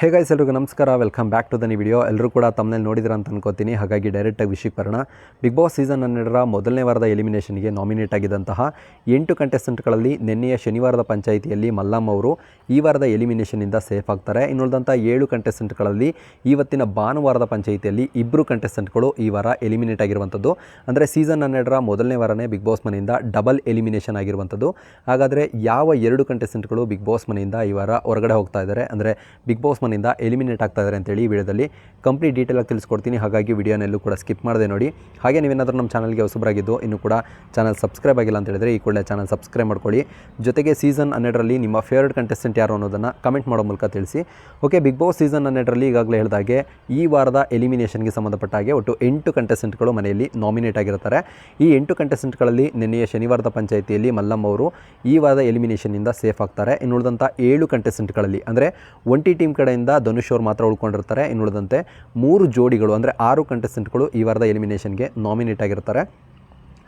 ಹೇ guys ಎಲ್ರಿಗೂ ನಮಸ್ಕಾರ. Welcome back to ದನಿ ವಿಡಿಯೋ ಎಲ್ಲರೂ ಕೂಡ ತಮ್ಮಲ್ಲಿ ನೋಡಿದ್ರ ಅಂತ ಅನ್ಕೋತೀನಿ. ಹಾಗಾಗಿ ಡೈರೆಕ್ಟಾಗಿ ವಿಷಯಕ್ಕೆ ಬರೋಣ. ಬಿಗ್ ಬಾಸ್ ಸೀಸನ್ ಹನ್ನೆರಡರ ಮೊದಲನೇ ವಾರದ ಎಲಿಮಿನೇಷನ್ಗೆ ನಾಮಿನೇಟ್ ಆಗಿದ್ದಂತಹ ಎಂಟು ಕಂಟೆಸ್ಟೆಂಟ್ಗಳಲ್ಲಿ ನಿನ್ನೆಯ ಶನಿವಾರದ ಪಂಚಾಯಿತಿಯಲ್ಲಿ ಮಲ್ಲಮ್ಮ ಅವರು ಈ ವಾರದ ಎಲಿಮಿನೇಷನಿಂದ ಸೇಫ್ ಆಗ್ತಾರೆ. ಇನ್ನುಳಿದಂಥ ಏಳು ಕಂಟೆಸ್ಟೆಂಟ್ಗಳಲ್ಲಿ ಇವತ್ತಿನ ಭಾನುವಾರದ ಪಂಚಾಯಿತಿಯಲ್ಲಿ ಇಬ್ಬರು ಕಂಟೆಸ್ಟೆಂಟ್ಗಳು ಈ ವಾರ ಎಲಿಮಿನೇಟ್ ಆಗಿರುವಂಥದ್ದು ಅಂದರೆ ಸೀಸನ್ ಹನ್ನೆರಡರ ಮೊದಲನೇ ವಾರನೇ ಬಿಗ್ ಬಾಸ್ ಮನೆಯಿಂದ ಡಬಲ್ ಎಲಿಮಿನೇಷನ್ ಆಗಿರುವಂಥದ್ದು ಹಾಗಾದರೆ ಯಾವ ಎರಡು ಕಂಟೆಸ್ಟೆಂಟ್ಗಳು ಬಿಗ್ ಬಾಸ್ ಮನೆಯಿಂದ ಈ ವಾರ ಹೊರಗಡೆ ಹೋಗ್ತಾ ಇದ್ದಾರೆ? ಅಂದರೆ ಬಿಗ್ ಬಾಸ್ ಮನೆಯಿಂದ ಎಲಿಮಿನೇಟ್ ಆಗ್ತಾ ಇದ್ದಾರೆ ಅಂತೇಳಿ ಈ ವಿಡಿಯೋದಲ್ಲಿ. ಕಂಪ್ಲೀಟ್ ಡೀಟೇಲಾಗಿ ತಿಳಿಸ್ಕೊಡ್ತೀನಿ. ಹಾಗಾಗಿ ವಿಡಿಯೋನಲ್ಲೂ ಕೂಡ ಸ್ಕಿಪ್ ಮಾಡದೆ ನೋಡಿ. ಹಾಗೆ ನೀವೇನಾದರೂ ನಮ್ಮ ಚಾನಲ್ಗೆ ಹೊಸಬರಾಗಿದ್ದು, ಇನ್ನೂ ಕೂಡ ಚಾನಲ್ ಸಬ್ಸ್ಕ್ರೈಬ್ ಆಗಿಲ್ಲ ಅಂತ ಹೇಳಿದ್ರೆ ಈ ಕೂಡಲೇ ಚಾನಲ್ ಸಬ್ಸ್ಕ್ರೈಬ್ ಮಾಡ್ಕೊಳ್ಳಿ. ಜೊತೆಗೆ ಸೀಸನ್ ಹನ್ನೆರಡರಲ್ಲಿ ನಿಮ್ಮ ಫೇವ್ರೆಟ್ ಕಂಟೆಸ್ಟೆಂಟ್ ಯಾರು ಅನ್ನೋದನ್ನು ಕಮೆಂಟ್ ಮಾಡೋ ಮೂಲಕ ತಿಳಿಸಿ. ಓಕೆ, ಬಿಗ್ ಬಾಸ್ ಸೀಸನ್ ಹನ್ನೆರಡರಲ್ಲಿ ಈಗಾಗಲೇ ಹೇಳಿದಾಗೆ ಈ ವಾರದ ಎಲಿಮಿನೇಷನ್ಗೆ ಸಂಬಂಧಪಟ್ಟ ಹಾಗೆ ಒಟ್ಟು ಎಂಟು ಕಂಟೆಸ್ಟೆಂಟ್ಗಳು ಮನೆಯಲ್ಲಿ ನಾಮಿನೇಟ್ ಆಗಿರ್ತಾರೆ ಈ ಎಂಟು ಕಂಟೆಸ್ಟೆಂಟ್ಗಳಲ್ಲಿ ನಿನ್ನೆಯ ಶನಿವಾರದ ಪಂಚಾಯಿತಿಯಲ್ಲಿ ಮಲ್ಲಮ್ಮ ಅವರು ಈ ವಾರದ ಎಲಿಮಿನೇಷನ್ನಿಂದ ಸೇಫ್ ಆಗ್ತಾರೆ. ಇನ್ನುಳಿದಂಥ ಏಳು ಕಂಟೆಸ್ಟೆಂಟ್ಗಳಲ್ಲಿ, ಅಂದರೆ ಒಂಟಿ ಟೀಮ್ ಕಡೆಯಿಂದ ಧನುಷ್ ಅವರು ಮಾತ್ರ ಉಳ್ಕೊಂಡಿರ್ತಾರೆ. ಇನ್ನುಳಿದಂತೆ ಮೂರು ಜೋಡಿಗಳು, ಅಂದರೆ ಆರು ಕಂಟೆಸ್ಟೆಂಟ್ಗಳು ಈ ವಾರದ ಎಲಿಮಿನೇಷನ್ಗೆ ನಾಮಿನೇಟ್ ಆಗಿರ್ತಾರೆ.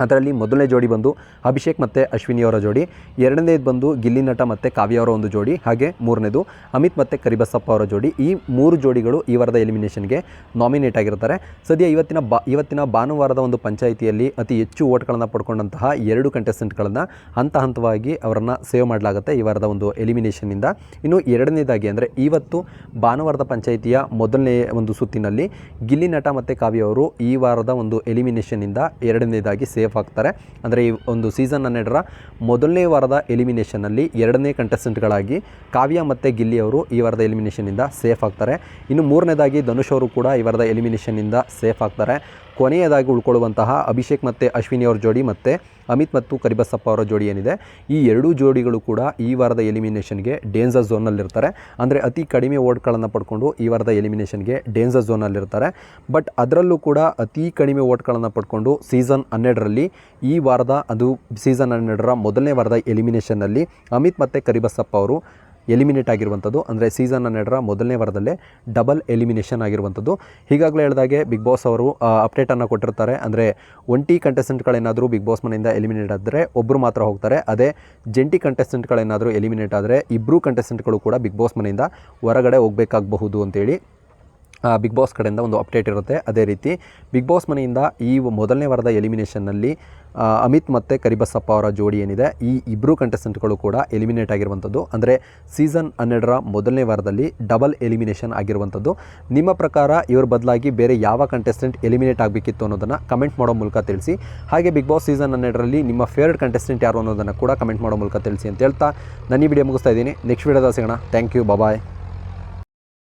ಅದರಲ್ಲಿ ಮೊದಲನೇ ಜೋಡಿ ಬಂದು ಅಭಿಷೇಕ್ ಮತ್ತು ಅಶ್ವಿನಿಯವರ ಜೋಡಿ, ಎರಡನೇದು ಬಂದು ಗಿಲ್ಲಿ ನಟ ಮತ್ತು ಕಾವ್ಯ ಅವರ ಒಂದು ಜೋಡಿ, ಹಾಗೆ ಮೂರನೇದು ಅಮಿತ್ ಮತ್ತು ಕರಿಬಸಪ್ಪ ಅವರ ಜೋಡಿ. ಈ ಮೂರು ಜೋಡಿಗಳು ಈ ವಾರದ ಎಲಿಮಿನೇಷನ್ಗೆ ನಾಮಿನೇಟ್ ಆಗಿರ್ತಾರೆ ಸದ್ಯ ಇವತ್ತಿನ ಬಾ, ಇವತ್ತಿನ ಭಾನುವಾರದ ಒಂದು ಪಂಚಾಯಿತಿಯಲ್ಲಿ ಅತಿ ಹೆಚ್ಚು ಓಟ್ಗಳನ್ನು ಪಡ್ಕೊಂಡಂತಹ ಎರಡು ಕಂಟೆಸ್ಟೆಂಟ್ಗಳನ್ನು ಹಂತ ಹಂತವಾಗಿ ಅವರನ್ನು ಸೇವ್ ಮಾಡಲಾಗುತ್ತೆ ಈ ವಾರದ ಒಂದು ಎಲಿಮಿನೇಷನ್ನಿಂದ ಇನ್ನು ಎರಡನೇದಾಗಿ ಅಂದರೆ ಇವತ್ತು ಭಾನುವಾರದ ಪಂಚಾಯಿತಿಯ ಮೊದಲನೇ ಒಂದು ಸುತ್ತಿನಲ್ಲಿ ಗಿಲ್ಲಿ ನಟ ಮತ್ತು ಕಾವ್ಯ ಅವರು ಈ ವಾರದ ಒಂದು ಎಲಿಮಿನೇಷನ್ನಿಂದ ಎರಡನೇದಾಗಿ ಸೇಫ್ ಆಗ್ತಾರೆ ಅಂದರೆ ಈ ಒಂದು ಸೀಸನ್ ಹನ್ನೆರಡರ ಮೊದಲನೇ ವಾರದ ಎಲಿಮಿನೇಷನಲ್ಲಿ ಎರಡನೇ ಕಂಟೆಸ್ಟೆಂಟ್ಗಳಾಗಿ ಕಾವ್ಯ ಮತ್ತು ಗಿಲ್ಲಿ ಅವರು ಈ ವಾರದ ಎಲಿಮಿನೇಷನ್ನಿಂದ ಸೇಫ್ ಆಗ್ತಾರೆ. ಇನ್ನು ಮೂರನೇದಾಗಿ ಧನುಷ್ ಅವರು ಕೂಡ ಈ ವಾರದ ಎಲಿಮಿನೇಷನ್ನಿಂದ ಸೇಫ್ ಆಗ್ತಾರೆ. ಕೊನೆಯದಾಗಿ ಉಳ್ಕೊಳ್ಳುವಂತಹ ಅಭಿಷೇಕ್ ಮತ್ತು ಅಶ್ವಿನಿ ಅವ್ರ ಜೋಡಿ ಮತ್ತು ಅಮಿತ್ ಮತ್ತು ಕರಿಬಸಪ್ಪ ಅವರ ಜೋಡಿ ಏನಿದೆ, ಈ ಎರಡೂ ಜೋಡಿಗಳು ಕೂಡ ಈ ವಾರದ ಎಲಿಮಿನೇಷನ್ಗೆ ಡೇಂಜರ್ ಝೋನಲ್ಲಿರ್ತಾರೆ ಅಂದರೆ ಅತಿ ಕಡಿಮೆ ಓಟ್ಗಳನ್ನು ಪಡ್ಕೊಂಡು ಈ ವಾರದ ಎಲಿಮಿನೇಷನ್ಗೆ ಡೇಂಜರ್ ಝೋನಲ್ಲಿರ್ತಾರೆ ಬಟ್ ಅದರಲ್ಲೂ ಕೂಡ ಅತಿ ಕಡಿಮೆ ಓಟ್ಗಳನ್ನು ಪಡ್ಕೊಂಡು ಸೀಸನ್ ಹನ್ನೆರಡರಲ್ಲಿ ಈ ವಾರದ, ಅದು ಸೀಸನ್ ಹನ್ನೆರಡರ ಮೊದಲನೇ ವಾರದ ಎಲಿಮಿನೇಷನ್ನಲ್ಲಿ ಅಮಿತ್ ಮತ್ತು ಕರಿಬಸಪ್ಪ ಅವರು ಎಲಿಮಿನೇಟ್ ಆಗಿರುವಂಥದ್ದು, ಅಂದರೆ ಸೀಸನ್ ಹನ್ನೆರಡರ ಮೊದಲನೇ ವಾರದಲ್ಲೇ ಡಬಲ್ ಎಲಿಮಿನೇಷನ್ ಆಗಿರುವಂಥದ್ದು. ಈಗಾಗಲೇ ಹೇಳಿದಾಗೆ ಬಿಗ್ ಬಾಸ್ ಅವರು ಅಪ್ಡೇಟನ್ನು ಕೊಟ್ಟಿರ್ತಾರೆ. ಅಂದರೆ ಒಂಟಿ ಕಂಟೆಸ್ಟೆಂಟ್ಗಳೇನಾದರೂ ಬಿಗ್ ಬಾಸ್ ಮನೆಯಿಂದ ಎಲಿಮಿನೇಟ್ ಆದರೆ ಒಬ್ಬರು ಮಾತ್ರ ಹೋಗ್ತಾರೆ. ಅದೇ ಜಂಟಿ ಕಂಟೆಸ್ಟೆಂಟ್ಗಳೇನಾದರೂ ಎಲಿಮಿನೇಟ್ ಆದರೆ ಇಬ್ಬರು ಕಂಟೆಸ್ಟೆಂಟ್ಗಳು ಕೂಡ ಬಿಗ್ ಬಾಸ್ ಮನೆಯಿಂದ ಹೊರಗಡೆ ಹೋಗಬೇಕಾಗಬಹುದು ಅಂತೇಳಿ ಬಿಗ್ ಬಾಸ್ ಕಡೆಯಿಂದ ಒಂದು ಅಪ್ಡೇಟ್ ಇರುತ್ತೆ. ಅದೇ ರೀತಿ ಬಿಗ್ ಬಾಸ್ ಮನೆಯಿಂದ ಈ ಮೊದಲನೇ ವಾರದ ಎಲಿಮಿನೇಷನ್ನಲ್ಲಿ ಅಮಿತ್ ಮತ್ತು ಕರಿಬಸಪ್ಪ ಅವರ ಜೋಡಿ ಏನಿದೆ, ಈ ಇಬ್ಬರು ಕಂಟೆಸ್ಟೆಂಟ್ಗಳು ಕೂಡ ಎಲಿಮಿನೇಟ್ ಆಗಿರುವಂಥದ್ದು. ಅಂದರೆ ಸೀಸನ್ ಹನ್ನೆರಡರ ಮೊದಲನೇ ವಾರದಲ್ಲಿ ಡಬಲ್ ಎಲಿಮಿನೇಷನ್ ಆಗಿರುವಂಥದ್ದು. ನಿಮ್ಮ ಪ್ರಕಾರ ಇವ್ರ ಬದಲಾಗಿ ಬೇರೆ ಯಾವ ಕಂಟೆಸ್ಟೆಂಟ್ ಎಲಿಮಿನೇಟ್ ಆಗಬೇಕಿತ್ತು ಅನ್ನೋದನ್ನು ಕಮೆಂಟ್ ಮಾಡೋ ಮೂಲಕ ತಿಳಿಸಿ. ಹಾಗೆ ಬಿಗ್ ಬಾಸ್ ಸೀಸನ್ ಹನ್ನೆರಡರಲ್ಲಿ ನಿಮ್ಮ ಫೇವ್ರೆಟ್ ಕಂಟೆಸ್ಟೆಂಟ್ ಯಾರು ಅನ್ನೋದನ್ನು ಕೂಡ ಕಮೆಂಟ್ ಮಾಡೋ ಮೂಲಕ ತಿಳಿಸಿ ಅಂತ ಹೇಳ್ತಾ ನಾನು ಈ ವಿಡಿಯೋ ಮುಗಿಸ್ತಾ ಇದ್ದೀನಿ. ನೆಕ್ಸ್ಟ್ ವಿಡಿಯೋದ ಸಿಗೋಣ. Thank you bye